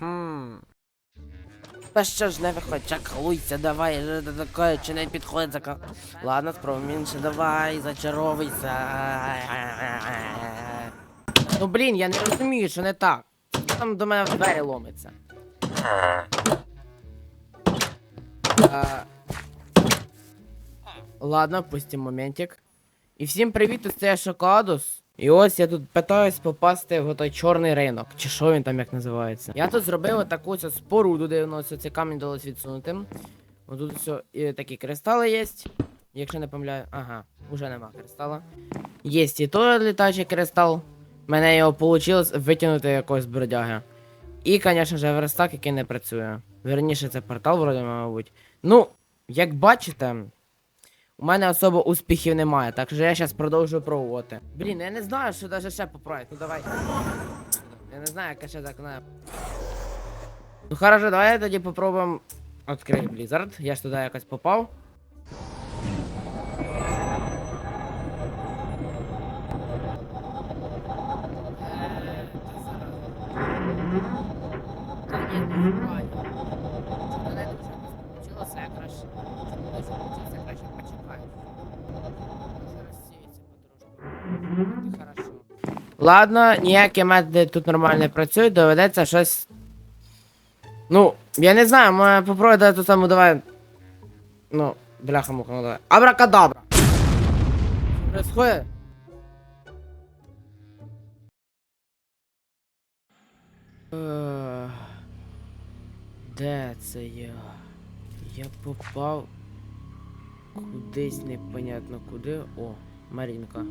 Хм. Та що ж не виходь, чакалуйся, давай, же до такое, чи не підходить зака. Ладно, спробуємо інше, давай, зачаровуйся. Ну блін, я не розумію, що не так. Там до мене в двері ломиться. А... Ладно, пустим моментик. І всім привіт, це я Шоколадус. І ось я тут питаюсь попасти в той чорний ринок, чи що він там як називається. Я тут зробив таку споруду, де воно цей камінь вдалося відсунути. Ось тут все, і такі кристали є. Якщо не помиляю. Ага, уже нема кристала. Є і той літачий кристал. Мене його вийшло витягнути якогось бродяги. І, звісно ж, верстак, який не працює. Верніше, це портал, вроде, мабуть. Ну, як бачите, у мене особо успіхів немає, так що я зараз продовжую пробувати. Блін, я не знаю, що даже ще поправити. Ну давай. Я не знаю, яка ще так не. Ну хорошо, давай тоді попробуємо відкрити Blizzard. Я ж туди якось попав. Та ні, Ладно, ніякі методи тут нормально не працюють, доведеться щось. Ну, я не знаю, ми попробуємо ту саму давай. Ну, бляха муха, ну давай. Абракадабра! Происходит? Де це я? Я попав кудись непонятно куди. О, Марінка.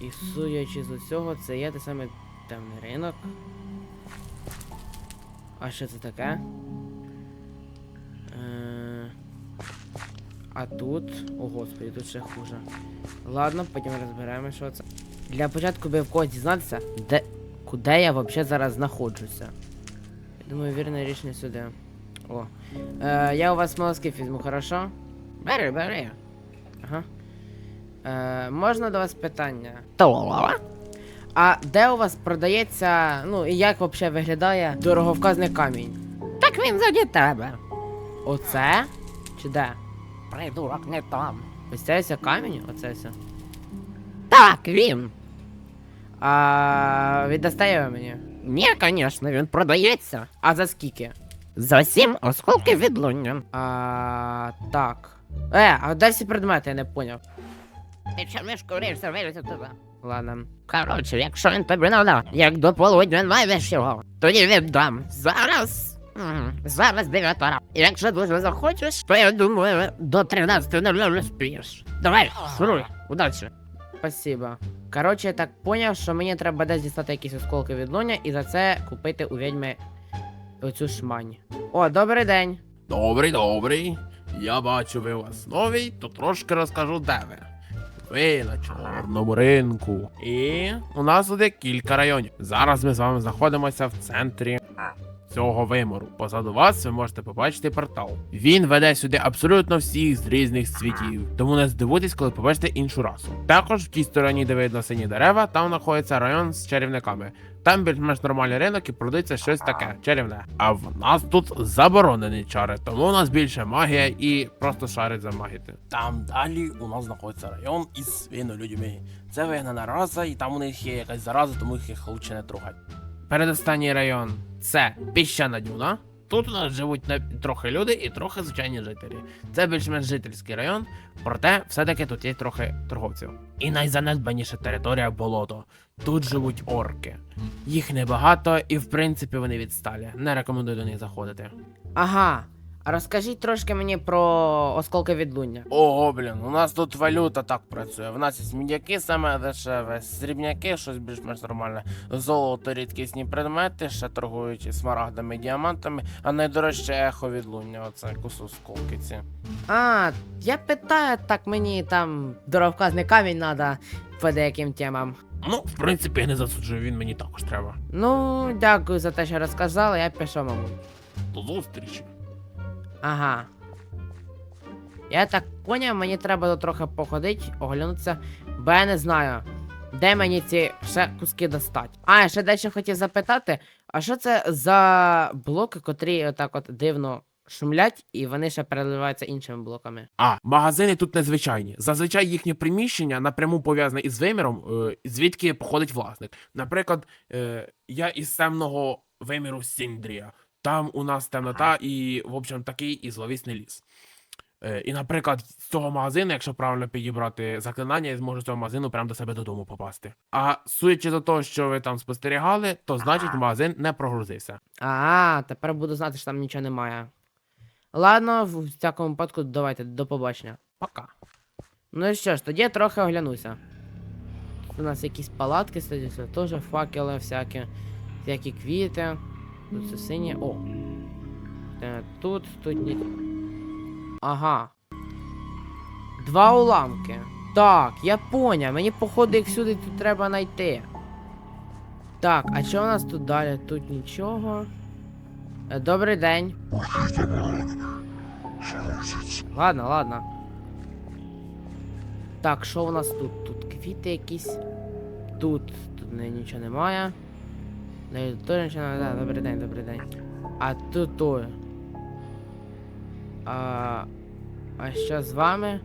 І судячи з усього, це є те саме темний ринок. А що це таке? Е, А тут. О господи, тут ще хуже. Ладно, потім розберемо, що це. Для початку би в когось дізнатися, де. Куди я взагалі зараз знаходжуся. Я думаю, вірне рішення сюди. О. Е, я у вас молоскип візьму, хорошо? Бери, бери. Ага. Е, можна до вас питання? А де у вас продається, ну і як взагалі виглядає дороговказний камінь? Так він заді тебе. Оце? Чи де? Придурок не там. Ось це ось камінь? Оце все. Так, він. А віддасте його мені? Ні, звісно, він продається. А за скільки? За сім осколки відлуння. А, так. Е, а де всі предмети, я не поняв. Ти чому курився вилізти туди? Ладно. Коротше, якщо він тобі надав, як до полудня знайдеш його, тоді віддам. Зараз. м, Зараз 9 ранку. Якщо дуже захочеш, то я думаю, до 13.00 спієш. Давай, шуруй, удачі. Спасибо. Коротше, я так поняв, що мені треба десь дістати якісь осколки від луня і за це купити у відьми оцю шмань. О, добрий день. Добрий, добрий. Я бачу, ви у вас новий, то трошки розкажу, де ви. Ви на чорному ринку. І у нас буде кілька районів. Зараз ми з вами знаходимося в центрі цього вимору. Позаду вас ви можете побачити портал. Він веде сюди абсолютно всіх з різних світів. Тому не здивуйтесь, коли побачите іншу расу. Також в тій стороні, де видно сині дерева, там знаходиться район з чарівниками. Там більш-менш нормальний ринок і продається щось таке чарівне. А в нас тут заборонені чари, тому у нас більше магія і просто шарить за магіти. Там далі у нас знаходиться район із свинолюдьми. Це вигнана раса, і там у них є якась зараза, тому їх лучше не трогати. Передостанній район це піщана дюна. Тут у нас живуть трохи люди і трохи звичайні жителі. Це більш-менш жительський район, проте все-таки тут є трохи торговців. І найзанедбаніша територія болото. Тут живуть орки. Їх небагато, і в принципі вони відсталі. Не рекомендую до них заходити. Ага. А розкажіть трошки мені про осколки відлуння. Ого, блін, у нас тут валюта так працює. В нас є мідяки саме дешеве, срібняки, щось більш-менш нормальне. Золото, рідкісні предмети, ще торгують смарагдами і діамантами, а найдорожче ехо відлуння, оце кусу сколки ці. А, я питаю, так мені там дороговказний камінь треба по деяким темам. Ну, в принципі, я не засуджую, він мені також треба. Ну, дякую за те, що розказали, я пішов, мабуть. До зустрічі. Ага. Я так поняв, мені треба трохи походити, оглянутися, бо я не знаю. Де мені ці ще куски достать? А, я ще дещо хотів запитати, а що це за блоки, котрі отак от дивно шумлять, і вони ще переливаються іншими блоками? А, магазини тут незвичайні. Зазвичай їхнє приміщення напряму пов'язане із виміром, е, звідки походить власник. Наприклад, е, я із темного виміру Сіндрія. Там у нас темнота і, в общем, такий і зловісний ліс. Е, і, наприклад, з цього магазину, якщо правильно підібрати заклинання, я зможу з цього магазину прямо до себе додому попасти. А судячи за те, що ви там спостерігали, то значить магазин не прогрузився. А, тепер буду знати, що там нічого немає. Ладно, в всякому випадку, давайте, до побачення. Пока. Ну і що ж, тоді я трохи оглянуся. Тут у нас якісь палатки стоять, теж факели всякі, всякі квіти. Тут все синє. О. Е, Тут, тут ні. Ага. Два уламки. Так, я поняв. Мені походу їх сюди тут треба знайти. Так, а що у нас тут далі? Тут нічого. Е, Добрий день. Ладно, ладно. Так, що у нас тут? Тут квіти якісь. Тут. Тут нічого немає. Не, теж нічого немає. Да, добрий день, добрий день. А тут то. А, а що з вами?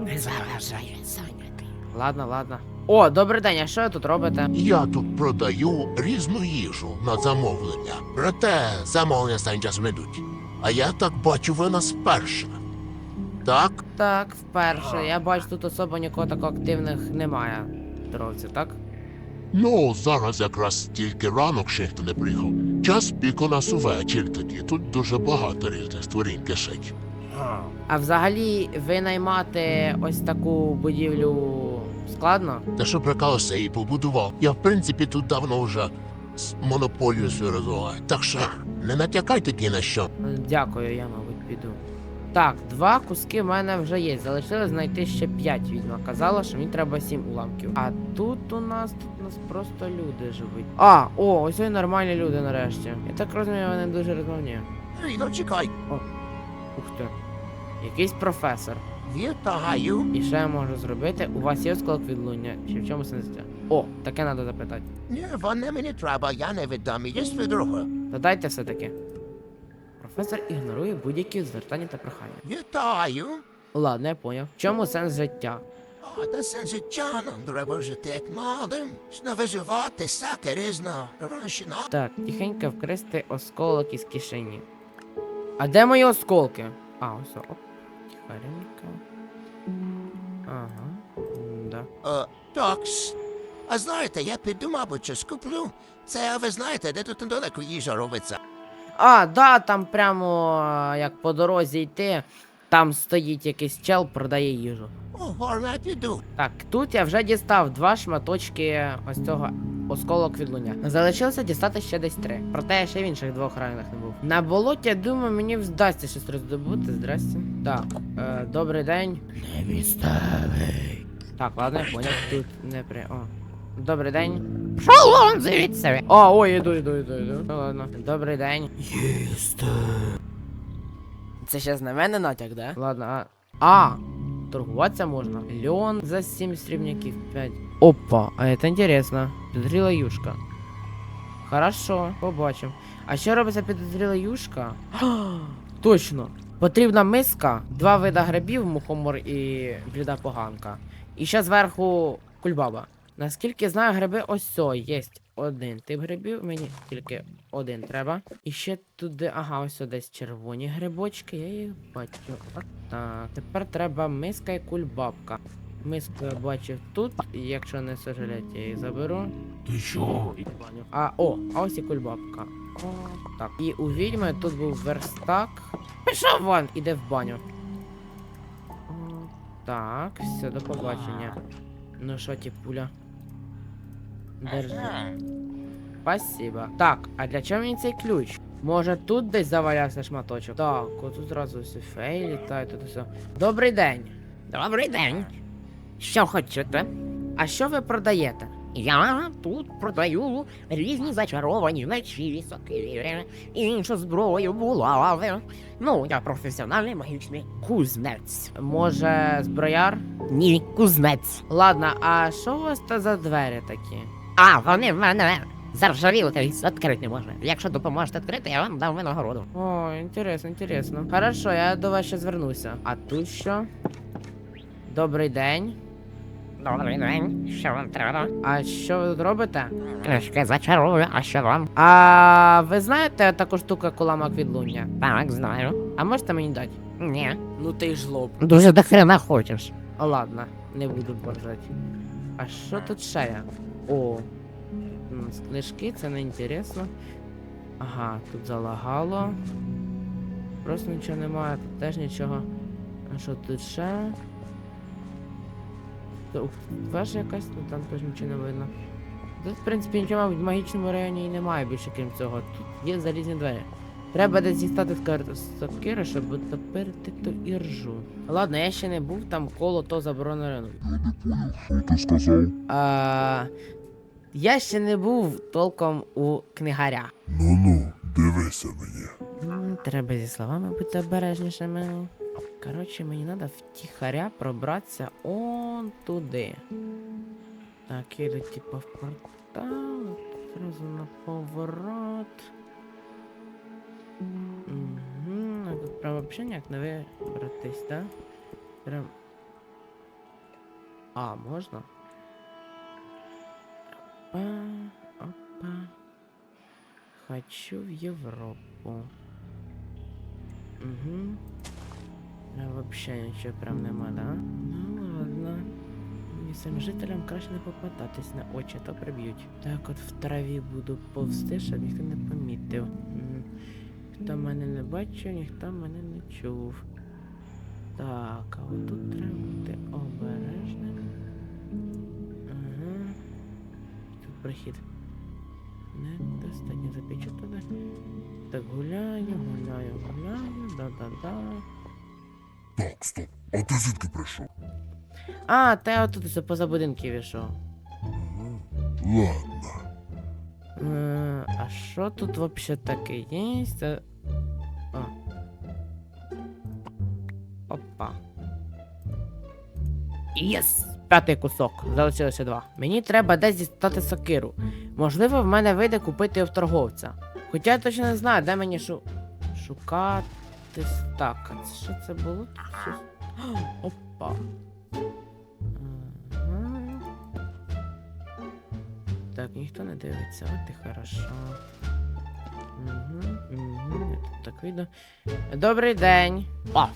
Не заважай, він зайнятий. Ладно, ладно. О, добрий день, а що ви тут робите? Я тут продаю різну їжу на замовлення. Проте замовлення останнім часом не йдуть. А я так бачу, ви нас перша. Так? Так, вперше. Я бачу, тут особо нікого такого активних немає. Торговців, так? Ну, зараз якраз тільки ранок ніхто не приїхав. Час пік у нас увечір тоді. Тут дуже багато різних створінь кишить. А взагалі, ви наймати ось таку будівлю складно? Та що прикалося і побудував. Я в принципі тут давно вже з монополію свою розвиваю. Так що не натякайте ні на що. Дякую, я, мабуть, піду. Так, два куски в мене вже є. Залишилось знайти ще п'ять відьма. Казала, що мені треба сім уламків. А тут у нас тут у нас просто люди живуть. А, о, ось і нормальні люди нарешті. Я так розумію, вони дуже розмовні. Ріно, чекай. Ух ти. Якийсь професор. Вітаю. І що я можу зробити? У вас є осколок відлуння? Чи в чому сенсі? О, таке треба запитати. Ні, вони мені треба, я не віддам, є друга. Та дайте все-таки. Професор ігнорує будь-які звертання та прохання. Вітаю. Ладно, я поняв. В чому сенс життя? А та сенс життя нам треба жити як молодим. Не виживати, всяке різно. Раншина. Так, тихенько вкрести осколок із кишені. А де мої осколки? А, ось. Оп. Тихаренько. Ага. Да. Е, такс. А знаєте, я піду, мабуть, щось куплю. Це ви знаєте, де тут недалеко їжа робиться. А, да, там прямо як по дорозі йти, там стоїть якийсь чел, продає їжу. Так, тут я вже дістав два шматочки ось цього осколок від луня. Залишилося дістати ще десь три. Проте я ще в інших двох районах не був. На болоті, я думаю, мені вдасться щось роздобути. Здрасте. Так, е, добрий день. Не відставай. Так, ладно, я поняв. Тут не при. О. Добрий день. Шолом звідси. О, ой, іду, іду, іду, іду. Ну ладно. Добрий день. Їсти. Це ще на мене натяк, да? Ладно, а. А! Торгуватися можна. Льон за 7 срібняків 5. Опа, а это интересно. Підозріла юшка. Хорошо, побачимо. А що робиться підозріла юшка? Точно. Потрібна миска, два вида грибів, мухомор і бліда поганка. І ще зверху кульбаба. Наскільки знаю, гриби ось цо, є один тип грибів, мені тільки один треба. І ще туди, ага, ось десь червоні грибочки, я їх бачу. От так. Тепер треба миска і кульбабка. Миску я бачив тут, і якщо не сожалять, я її заберу. Ти що? А, о, а ось і кульбабка. О, так. І у відьми тут був верстак. Пішов вон, іде в баню. Так, все, до побачення. Ну що, ті пуля? Держи. Спасибо. Так, а для чого мені цей ключ? Може тут десь завалявся шматочок? Так, от тут зразу все фей літає, тут все. Добрий день. Добрий день. Що хочете? А що ви продаєте? Я тут продаю різні зачаровані мечі, сокири і іншу зброю булави. Ну, я професіональний магічний кузнець. Може, зброяр? Ні, кузнець. Ладно, а що у вас то за двері такі? А, вони в мене заржавіли, та й відкрити не можна. Якщо допоможете відкрити, я вам дам винагороду. О, інтересно, інтересно. Хорошо, я до вас ще звернуся. А тут що? Добрий день. Добрий день, що вам треба? А що ви тут робите? Книжки зачарую, а що вам? А ви знаєте таку штуку, як уламок відлуння? Так, знаю. А можете мені дати? Ні. Ну ти ж лоб. Дуже до хрена хочеш. А ладно, не буду боржати. А що тут ще є? О. м, З книжки, це не інтересно. Ага, тут залагало. Просто нічого немає, тут теж нічого. А що тут ще? Ух, Веж якась, ну там теж нічого не видно. Тут, в принципі, нічого в магічному районі і немає більше, крім цього. Тут є залізні двері. Треба десь дістати з сапкира, щоб дотопирити ту іржу. Ладно, я ще не був там коло то заборонено ринок. Що ти сказав? А, я ще не був толком у книгаря. Ну-ну, дивися мені. М, Треба зі словами бути обережнішими. Коротше, мені треба втіхаря пробратися он туди. Так, іду типа в портал, зразу на поворот. Угу, тут прям вообще ніяк не вибратись, да? Прям. А, можна? Опа, опа. Хочу в Європу. Угу. А вообще нічого прям нема, да? Ну ладно. Місцевим жителям краще не попадатись на очі, то приб'ють. Так от в траві буду повзти, щоб ніхто не помітив. М, Хто мене не бачив, ніхто мене не чув. Так, а от тут треба бути обережним. прохід. Недостатньо запічу туди. Так гуляю, гуляю, гуляю, да-да-да. Так, стоп. А ти звідки прийшов? А, та я отут все поза будинків ішов. Ладно. Е, А що тут вообще таке є? Це... А. Опа. Єс! П'ятий кусок. Залишилося два. Мені треба десь дістати сокиру. Можливо, в мене вийде купити в торговця. Хоча я точно не знаю, де мені шу... шукати. Так, що це було? Опа. Так, ніхто не дивиться, от і хорошо. Угу, угу, так видно. Добрий день. О!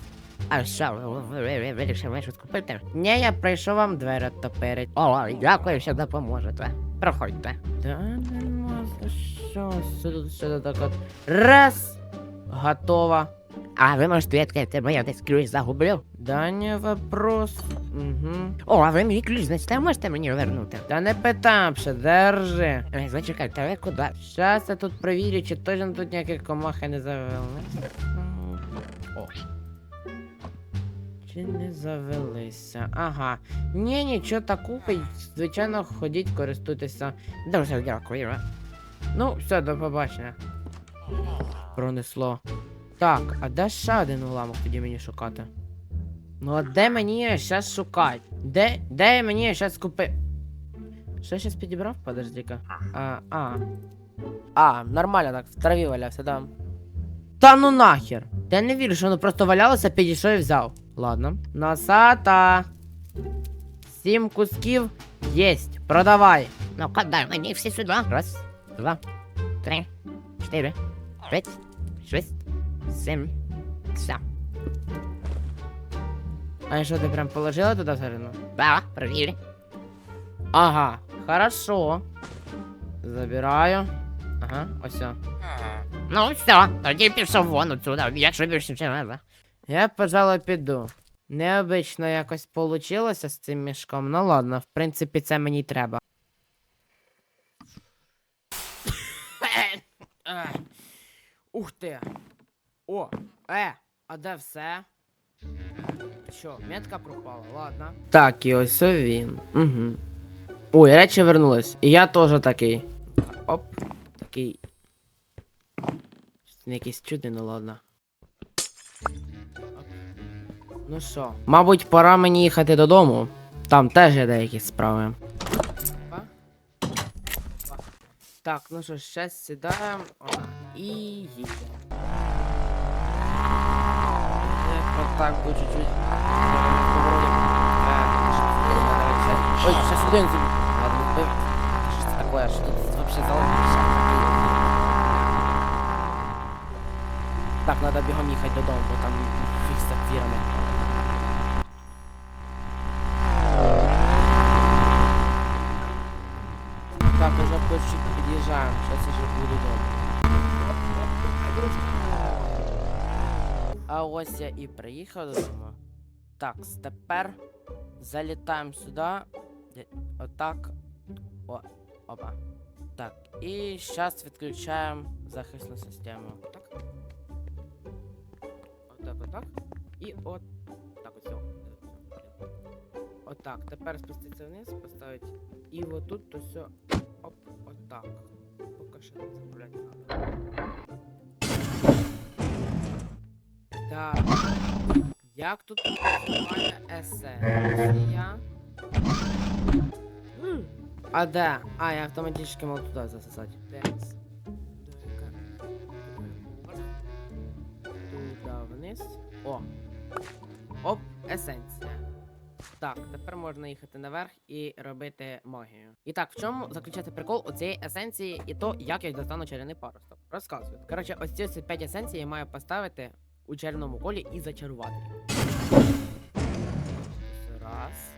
А що, ви, вирішили щось купити? Ні, я прийшов вам двері оттопирить. О, дякую, що допоможете. Проходьте. Та нема за що. Сюди, сюди так от. Раз. Готово. А ви можете відкрити, бо я десь ключ загублю. Да не вопрос. Угу. О, а ви мій ключ значите, можете мені вернути? Та не питамше, держи. Ой, зачекайте, ви куди? Щас я тут провірю, чи точно тут ніяких комахи не завели. О. Чи не завелися? Ага. Ні, нічого такого, звичайно, ходіть, користуйтеся. Дуже дякую. Ну, все, до побачення. Пронесло. Так, а де ще один уламок тоді мені шукати? Ну а де мені щас шукати? Де, де мені щас купи... Що я щас підібрав? Подожди-ка. А, а. А, нормально так, в траві валявся, да. Та ну нахер! Я не вірю, що воно просто валялося, підійшов і взяв. Ладно. Носата. Сім кусків єсть. Продавай. Ну-ка, дай мені всі сюди. Раз, два, три, чотири, п'ять, шість, сім, все. А що ти прям положила туди всередину? Да, провірь. Ага, хорошо. Забираю. Ага, ось. о. Ну все, тоді пішов вон отсюда, якщо більше не треба. Я, пожалуй, піду. Необично якось получилося з цим мішком. Ну ладно, в принципі, це мені треба. Ух ти. О, е, а де все? Що, метка пропала, ладно. Так, і ось він. Угу. Ой, речі вернулись. І я теж такий. Оп. Такий. Якийсь чудний, ну ладно. Ну що, мабуть, пора мені їхати додому. Там теж є деякі справи. Так, ну що, ще сідаємо. І їдемо. Так буду чуть-чуть. Ой, сейчас один. Ладно, Что это такое? Что тут вообще Так, надо бігом їхати додому, бо там фіг з сапфірами. Так, уже почти під'їжджаємо. Я вже буду вдома. А ось я і приїхав додому. Так, тепер залітаємо сюди. Отак. О, опа. Так, і зараз відключаємо захисну систему. Отак. Отак. І от. Так, ось. Отак. Тепер спуститься вниз, поставити. І отут то все. Оп, отак. Поки що не заправляти надо. Так. Як тут називає есенція? А де? А, я автоматично мог туди засосати. Декс. Вниз. О. Оп, есенція. Так, тепер можна їхати наверх і робити магію. І так, в чому заключається прикол у цієї есенції і то, як я достану чарівний паросток? Розказую. Коротше, ось ці 5 есенцій я маю поставити у чарівному колі і зачарувати Раз,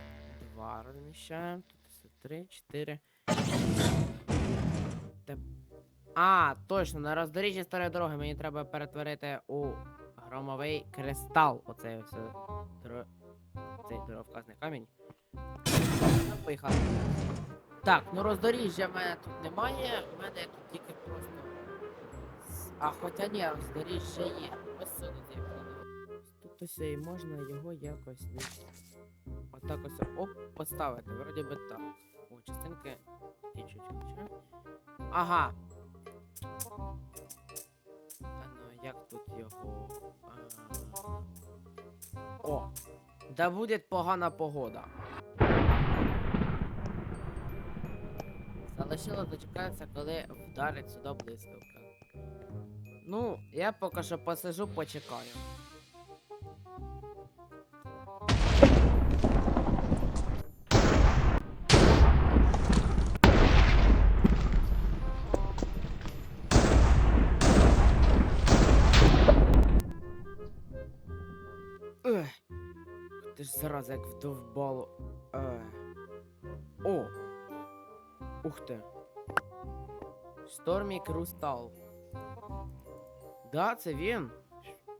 два розміщаємо. Тут три, чотири. А, точно, на роздоріжжі старої дороги мені треба перетворити у громовий кристал. Оцей ось дро... цей дороговказний камінь. Ну. Так, ну роздоріжжя в мене тут немає, в мене тут тільки просто. А хоча ні, роздоріжжя є. Ось сюди. Тут ось і можна його якось. Отак ось оп, поставити. Вроді би так. О, частинки. Ага. Як тут його. А... О! Да буде погана погода. Залишило дочекатися, коли вдарить сюди блискавка. Ну, я поки що посижу, почекаю. Зараза як вдовбало. Ех. О! Ух ти. Штормі Крустал. Да, це він.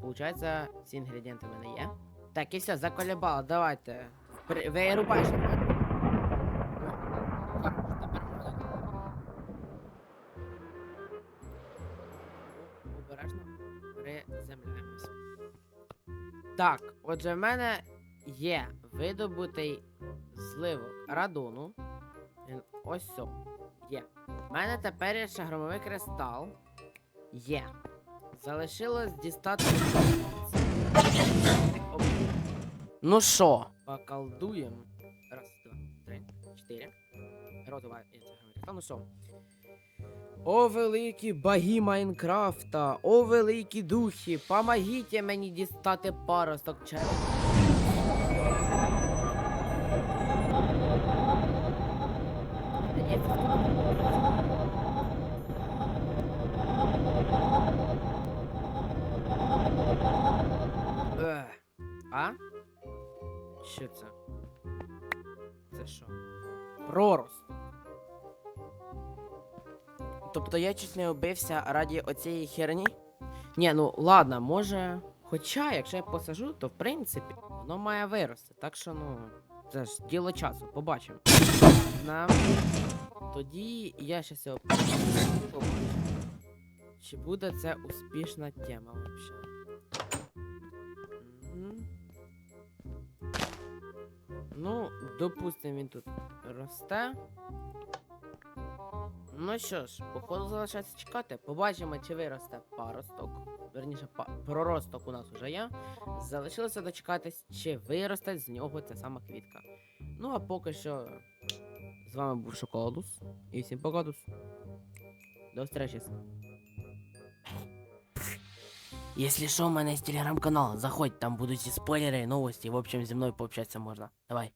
Получається, всі інгредієнти в мене є. Так, і все, заколебало, давайте. При... Вирубай, приземляємось. Так, отже, в мене є видобутий зливок радону. Він ось сьо. Є. У мене тепер є ще громовий кристал. Є. Залишилось дістати. Ну що, поколдуємо. Раз, два, три, чотири. Розова. кристал. Ну що? О, великі боги Майнкрафта, о великі духи, помогіть мені дістати паросток червоного. Ех, А? Що це? Це що? Пророст. Тобто я чуть не вбився раді оцієї херні? Ні, ну ладно, може. Хоча, якщо я посажу, то в принципі воно має вирости. Так що, ну, це ж діло часу, побачимо. На... Тоді я щас його. Чи буде це успішна тема взагалі? Ну, допустим, він тут росте. Ну що ж, походу залишається чекати. Побачимо, чи виросте паросток. Верніше, па- проросток у нас уже є. Залишилося дочекатись, чи виросте з нього ця сама квітка. Ну а поки що. З вами був Шоколадус. І всім покадус. До встречи. Если что, у меня есть телеграм-канал, заходь, там будут и спойлеры, и новости, в общем, зі мною пообщаться можно. Давай.